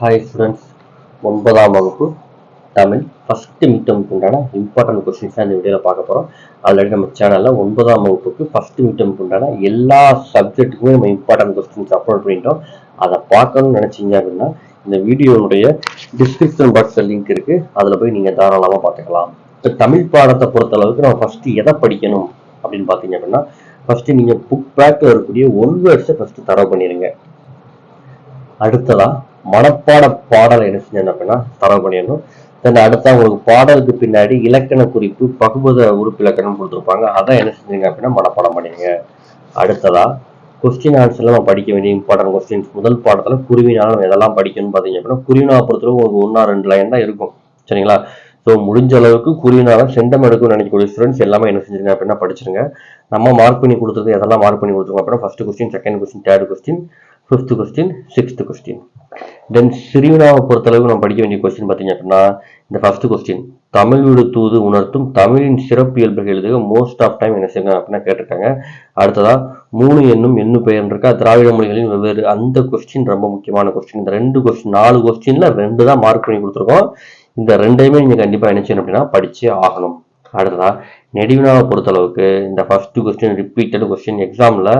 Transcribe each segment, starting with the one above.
Hi students ஒன்பதாம் வகுப்பு Tamil first மிட்டமுக்கு உண்டான இம்பார்ட்டன்ட் கொஸ்டின்ஸ் தான் இந்த வீடியோவில் பார்க்க போகிறோம் ஆல்ரெடி நம்ம சேனலில் ஒன்பதாம் வகுப்புக்கு ஃபஸ்ட்டு மிட்டமுக்கு உண்டான எல்லா சப்ஜெக்ட்டுக்குமே நம்ம இம்பார்ட்டன்ட் கொஸ்டின்ஸ் அப்லோட் பண்ணிட்டோம். அதை பார்க்கணும்னு நினச்சிங்க அப்படின்னா இந்த வீடியோனுடைய டிஸ்கிரிப்ஷன் பாக்ஸில் லிங்க் இருக்குது அதில் போய் நீங்கள் தாராளமாக பார்த்துக்கலாம். இப்போ தமிழ் பாடத்தை பொறுத்த அளவுக்கு நம்ம ஃபஸ்ட்டு எதை படிக்கணும் அப்படின்னு பார்த்தீங்க அப்படின்னா ஃபஸ்ட்டு நீங்கள் புக் பேக்கில் இருக்கக்கூடிய ஒன் வேர்ட்ஸை ஃபஸ்ட்டு தரவு பண்ணிடுங்க அடுத்ததாக மனப்பாட பாடல் என்ன செஞ்சேன் அப்படின்னா தரவு பண்ணிடணும். தென் அடுத்தா உங்களுக்கு பாடலுக்கு பின்னாடி இலக்கண குறிப்பு பகுபத உறுப்பு இலக்கணம் கொடுத்துருப்பாங்க. அதான் என்ன செஞ்சீங்க அப்படின்னா மனப்பாடம் பண்ணிடுங்க. அடுத்ததா கொஸ்டின் ஆன்சர்ல நம்ம படிக்க வேண்டிய இம்பார்ட்டன்ட் கொஸ்டின்ஸ் முதல் பாடத்துல குருவினால நம்ம எதெல்லாம் படிக்கணும்னு பார்த்தீங்க அப்படின்னா குருவினா பொறுத்தவரை உங்களுக்கு ஒன்றா ரெண்டு லைன் தான் இருக்கும். சரிங்களா? ஸோ முடிஞ்ச அளவுக்கு குருவினால செண்டம் எடுக்கும்னு நினைக்கக்கூடிய ஸ்டூடெண்ட்ஸ் எல்லாமே என்ன செஞ்சுருங்க அப்படின்னா படிச்சிருங்க. நம்ம மார்க் பண்ணி கொடுத்துருக்கு எதெல்லாம் மார்க் பண்ணி கொடுத்துருக்கோம் அப்படின்னா first question second question third question fifth question sixth question then சிறுவினாவை பொறுத்தளவு நம்ம படிக்க வேண்டிய கொஸ்டின் பார்த்தீங்க அப்படின்னா இந்த ஃபர்ஸ்ட் கொஸ்டின் தமிழ் விடு தூது உணர்த்தும் தமிழின் சிறப்பு இயல்புகள் எழுதுக மோஸ்ட் ஆஃப் டைம் என்ன செய்யுங்க அப்படின்னா கேட்டிருக்காங்க. அடுத்ததா மூணு எண்ணும் எண்ணு பெயர் இருக்கா? திராவிட மொழிகளின் வெவ்வேறு அந்த கொஸ்டின் ரொம்ப முக்கியமான கொஸ்டின் இந்த ரெண்டு கொஸ்டின் நாலு கொஸ்டின்ல ரெண்டு தான் மார்க் பண்ணி கொடுத்துருக்கோம். இந்த ரெண்டையுமே நீங்க கண்டிப்பா என்ன செய்யணும் அப்படின்னா படிச்சே ஆகணும். அடுத்ததா நெடுவினாவை பொறுத்தளவுக்கு இந்த ஃபர்ஸ்ட் கொஸ்டின் ரிப்பீட்டட் கொஸ்டின் எக்ஸாம்ல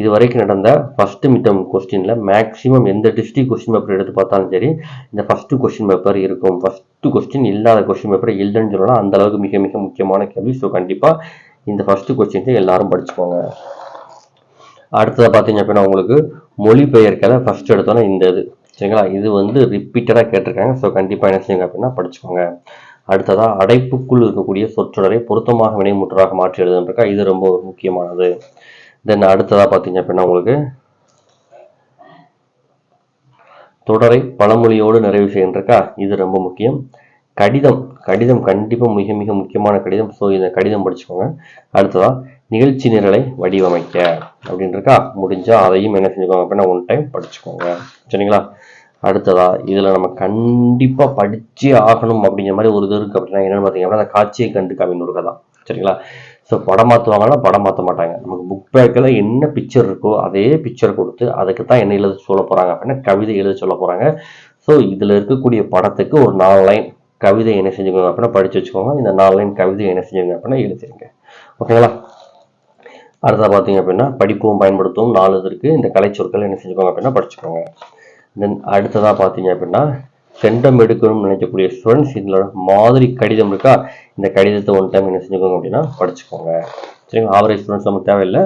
இது வரைக்கும் நடந்த ஃபர்ஸ்ட் மிட்டம் கொஸ்டின்ல மேக்ஸிமம் எந்த டிஸ்ட்ரிக் கொஸ்டின் பேப்பர் எடுத்து பார்த்தாலும் சரி இந்த ஃபஸ்ட்டு கொஸ்டின் பேப்பர் இருக்கும். ஃபஸ்ட்டு கொஸ்டின் இல்லாத கொஸ்டின் பேப்பர் இல்லைன்னு சொல்லலாம். அந்த அளவுக்கு மிக மிக முக்கியமான கேள்வி. ஸோ கண்டிப்பாக இந்த ஃபஸ்ட்டு கொஸ்டின்ஸை எல்லாரும் படிச்சுக்கோங்க. அடுத்ததை பார்த்தீங்க அப்படின்னா உங்களுக்கு மொழிபெயர்க்கலை ஃபர்ஸ்ட் எடுத்தோன்னா இந்த இது. சரிங்களா? இது வந்து ரிப்பீட்டடாக கேட்டிருக்காங்க. ஸோ கண்டிப்பாக என்ன செய்யுங்க அப்படின்னா படிச்சுக்கோங்க. அடுத்ததா அடைப்புக்குள் இருக்கக்கூடிய சொற்றொடரை பொருத்தமாக வினைமுற்றாக மாற்றி எழுதுன்றக்கா இது ரொம்ப முக்கியமானது. தென் அடுத்ததா பார்த்தீங்க அப்படின்னா உங்களுக்கு தொடரை பழமொழியோடு நிறைவு செய்கின்றக்கா? இது ரொம்ப முக்கியம். கடிதம் கடிதம் கண்டிப்பாக மிக மிக முக்கியமான கடிதம். ஸோ இந்த கடிதம் படிச்சுக்கோங்க. அடுத்ததா நிகழ்ச்சி நிரலை வடிவமைக்க அப்படின்றக்கா முடிஞ்சா அதையும் என்ன செஞ்சுக்கோங்க அப்படின்னா ஒன் டைம் படிச்சுக்கோங்க. சரிங்களா? அடுத்ததா இதில் நம்ம கண்டிப்பாக படிச்சே ஆகணும் அப்படிங்கிற மாதிரி ஒரு இது இருக்குது அப்படின்னா என்னென்னு பார்த்தீங்க அப்படின்னா அந்த காட்சியை கண்டு கவின் ஒரு கதை. சரிங்களா? ஸோ படம் மாற்றுவாங்கன்னா படம் மாற்ற மாட்டாங்க. நமக்கு புக் பேக்கில் என்ன பிக்சர் இருக்கோ அதே பிக்சர் கொடுத்து அதுக்கு தான் என்ன எழுத சொல்ல போகிறாங்க அப்படின்னா கவிதை எழுத சொல்ல போகிறாங்க ஸோ இதில் இருக்கக்கூடிய படத்துக்கு ஒரு நாலு லைன் கவிதை என்ன செஞ்சுக்கோங்க அப்படின்னா படித்து வச்சுக்கோங்க. இந்த நாலு லைன் கவிதை என்ன செஞ்சுங்க அப்படின்னா எழுதிருங்க. ஓகேங்களா அடுத்ததாக பார்த்தீங்க அப்படின்னா படிப்பும் பயன்படுத்தவும் நாலு இதற்கு இருக்குது இந்த கலைச்சொற்கள் என்ன செஞ்சுக்கோங்க அப்படின்னா படிச்சுக்கோங்க. தென் அடுத்ததாக பார்த்தீங்க அப்படின்னா செண்டம் எடுக்கணும்னு நினைக்கக்கூடிய ஸ்டூடெண்ட்ஸ் இதில் மாதிரி கடிதம் இருக்கா? இந்த கடிதத்தை ஒன் டைம் என்ன செஞ்சுக்கோங்க அப்படின்னா படிச்சுக்கோங்க. சரிங்களா? ஆவரேஜ் ஸ்டூடெண்ட்ஸ் நமக்கு தேவையில்லை.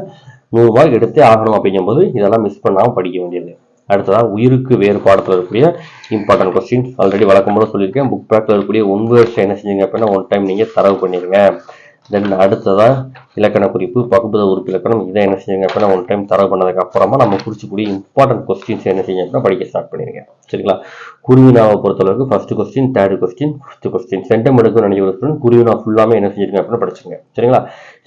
நூறு மார்க் எடுத்தே ஆகணும் அப்படிங்கும்போது இதெல்லாம் மிஸ் பண்ணாமல் படிக்க வேண்டியது. அடுத்ததாக உயிருக்கு வேறு பாடத்தில் இருக்கக்கூடிய இம்பார்ட்டன்ட் கொஸ்டின் ஆல்ரெடி வழக்கம் போல சொல்லியிருக்கேன் புக் பேக்கில் இருக்கக்கூடிய ஒன்பது வருஷம் என்ன செஞ்சீங்க அப்படின்னா ஒன் டைம் நீங்கள் தரவு பண்ணிடுங்க. தென் அடுத்ததாக இலக்கண குறிப்பு பகுபத உறுப்பு இலக்கணம். இதை என்ன செஞ்சுங்க அப்படின்னா ஒன் டைம் தரவு பண்ணதுக்கு அப்புறமா நம்ம குறிச்சக்கூடிய இம்பார்ட்டன்ட் கொஸ்டின்ஸ் என்ன செய்யுங்க அப்படின்னா படிக்க ஸ்டார்ட் பண்ணிடுங்க. சரிங்களா? குருவினாவை பொறுத்தளவுக்கு first question third question fifth question centum எடுக்க நினைக்கிற ஸ்டூடெண்ட் குருவினா ஃபுல்லாமே என்ன செஞ்சிருங்க அப்படின்னா படிச்சுங்க சரிங்களா?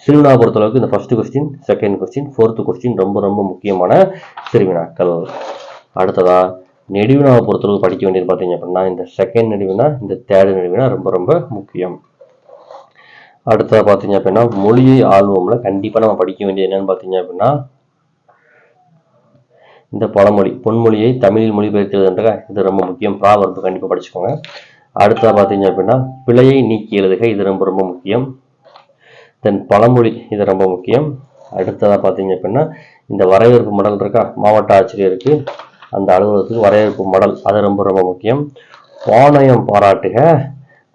சிறுவினாவை பொறுத்தளவுக்கு இந்த first question second question fourth question ரொம்ப ரொம்ப முக்கியமான சிறுவினாக்கள். அடுத்ததா நெடுவினாவை பொறுத்தளவுக்கு படிக்க வேண்டியது பார்த்தீங்க அப்படின்னா இந்த செகண்ட் நெடுவினா இந்த தேர்ட் நெடுவினா ரொம்ப ரொம்ப முக்கியம். அடுத்ததாக பார்த்தீங்க அப்படின்னா மொழியை ஆள்வோம்ல கண்டிப்பாக நம்ம படிக்க வேண்டியது என்னன்னு பார்த்தீங்க அப்படின்னா இந்த பழமொழி பொன்மொழியை தமிழில் மொழிபெயர்க்கிறதுன்ற இது ரொம்ப முக்கியம். ப்ராவர்பு கண்டிப்பாக படிச்சுக்கோங்க. அடுத்ததாக பார்த்தீங்க அப்படின்னா பிழையை நீக்கி எழுதுக இது ரொம்ப ரொம்ப முக்கியம். தென் பழமொழி இது ரொம்ப முக்கியம். அடுத்ததாக பார்த்தீங்க அப்படின்னா இந்த வரவேற்பு மடல் இருக்கா மாவட்ட ஆட்சியருக்கு அந்த அலுவலகத்துக்கு வரவேற்பு மடல் அது ரொம்ப ரொம்ப முக்கியம். பாணயம் பாராட்டுக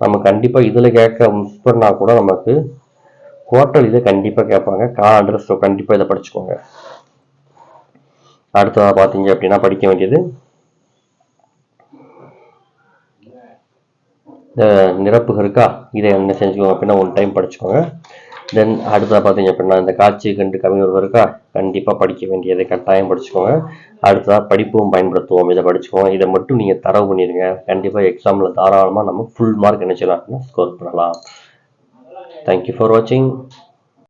நம்ம கண்டிப்பாக இதில் கேட்க மிஸ் பண்ணால் கூட நமக்கு கோட்டல் இதை கண்டிப்பாக கேட்பாங்க. காலாண்டு ஸோ கண்டிப்பாக இதை படிச்சுக்கோங்க. அடுத்ததாக பார்த்தீங்க அப்படின்னா படிக்க வேண்டியது இந்த நிரப்புகள் இருக்கா இதை என்ன செஞ்சுக்கோங்க அப்படின்னா ஒன் டைம் படிச்சுக்கோங்க. தென் அடுத்ததாக பார்த்தீங்க அப்படின்னா இந்த காட்சி கண்டு கவிஞர் இருக்கா கண்டிப்பாக படிக்க வேண்டியதை கட்டாயம் படிச்சுக்கோங்க. அடுத்ததாக படிப்பும் பயன்படுத்துவோம். இதை படிச்சுக்கோங்க. இதை மட்டும் நீங்கள் தரவு பண்ணிடுங்க. கண்டிப்பாக எக்ஸாமில் தாராளமாக நம்ம ஃபுல் மார்க் என்ன ஸ்கோர் பண்ணலாம். தேங்க்யூ ஃபார் வாட்சிங்